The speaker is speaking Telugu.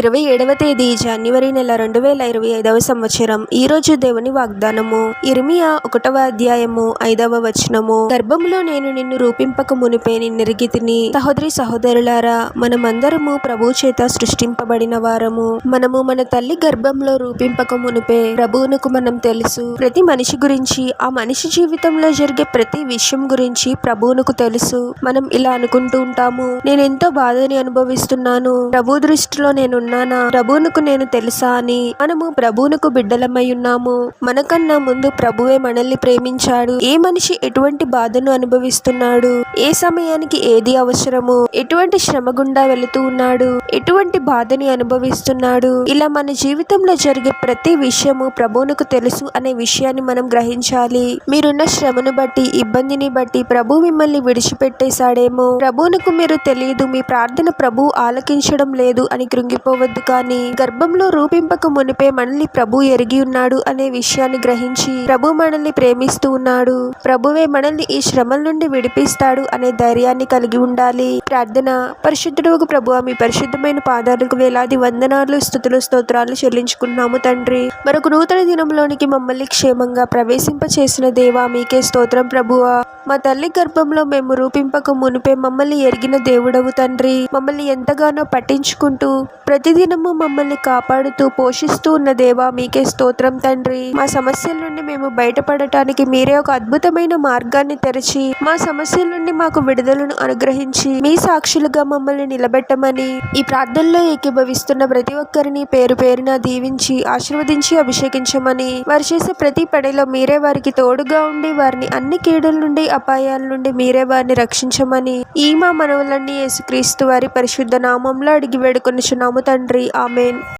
ఇరవై ఏడవ తేదీ జనవరి నెల రెండు వేల ఇరవై ఐదవ సంవత్సరం. ఈ రోజు దేవుని వాగ్దానము. ఇర్మియా ఒకటవ అధ్యాయము ఐదవ వచనము. గర్భములో నేను నిన్ను రూపింపక మునిపే నిన్నెరిగితిని సహోదరి సహోదరులారా మనమందరము ప్రభు చేత సృష్టింపబడిన వారము. మనము మన తల్లి గర్భంలో రూపింపక మునిపే ప్రభువునకు మనం తెలుసు. ప్రతి మనిషి గురించి ఆ మనిషి జీవితంలో జరిగే ప్రతి విషయం గురించి ప్రభువునకు తెలుసు. మనం ఇలా అనుకుంటూ ఉంటాము. నేను ఎంతో బాధని అనుభవిస్తున్నాను. ప్రభు దృష్టిలో ఉన్నానా? ప్రభువునకు నేను తెలుసా అని. మనము ప్రభువునకు బిడ్డలమై ఉన్నాము. మనకన్నా ముందు ప్రభువే మనల్ని ప్రేమించాడు. ఏ మనిషి ఎటువంటి బాధను అనుభవిస్తున్నాడు? ఏ సమయానికి ఏది అవసరము? ఎటువంటి శ్రమ గుండా వెళుతూ ఉన్నాడు? ఎటువంటి బాధని అనుభవిస్తున్నాడు? ఇలా మన జీవితంలో జరిగే ప్రతి విషయము ప్రభువునకు తెలుసు అనే విషయాన్ని మనం గ్రహించాలి. మీరున్న శ్రమను బట్టి ఇబ్బందిని బట్టి ప్రభు మిమ్మల్ని విడిచిపెట్టేశాడేమో? ప్రభువునకు మీరు తెలియదు మీ ప్రార్థన ప్రభు ఆలకించడం లేదు అని కృంగిపోవద్దు కానీ గర్భంలో రూపింపక మునిపే మనల్ని ప్రభు ఎరిగి ఉన్నాడు అనే విషయాన్ని గ్రహించి ప్రభు మనల్ని ప్రేమిస్తూ ఉన్నాడు. ప్రభువే మనల్ని ఈ శ్రమల నుండి విడిపిస్తాడు అనే ధైర్యాన్ని కలిగి ఉండాలి. ప్రార్థన. పరిశుద్ధుడు ప్రభు మీ పరిశుద్ధమైన పాదాలకు వేలాది వందనాలు స్థుతులు స్తోత్రాలు చెల్లించుకున్నాము తండ్రి. మరొక నూతన దినంలోనికి మమ్మల్ని క్షేమంగా ప్రవేశింప చేసిన దేవా మీకే స్తోత్రం ప్రభువా. మా తల్లి గర్భంలో మేము రూపింపక మునిపే మమ్మల్ని ఎరిగిన దేవుడవు తండ్రి. మమ్మల్ని ఎంతగానో పట్టించుకుంటూ ప్రతిదినము మమ్మల్ని కాపాడుతూ పోషిస్తూ ఉన్న దేవా మీకే స్తోత్రం తండ్రి. మా సమస్యల నుండి మేము బయటపడటానికి మీరే ఒక అద్భుతమైన మార్గాన్ని తెరిచి మా సమస్యల నుండి మాకు విడుదలను అనుగ్రహించి మీ సాక్షులుగా మమ్మల్ని నిలబెట్టమని ఈ ప్రార్థనలో ఏకీభవిస్తున్న ప్రతి ఒక్కరిని పేరు పేరున దీవించి ఆశీర్వదించి అభిషేకించమని వారు చేసే ప్రతి పనిలో మీరే వారికి తోడుగా ఉండి వారిని అన్ని కీడుల నుండి అపాయాల నుండి మీరే వారిని రక్షించమని ఈ మా మనవులన్నీ యేసుక్రీస్తు వారి పరిశుద్ధ నామంలో అడిగి వేడుకొనిచున్నాము తండ్రి. ఆమెన్.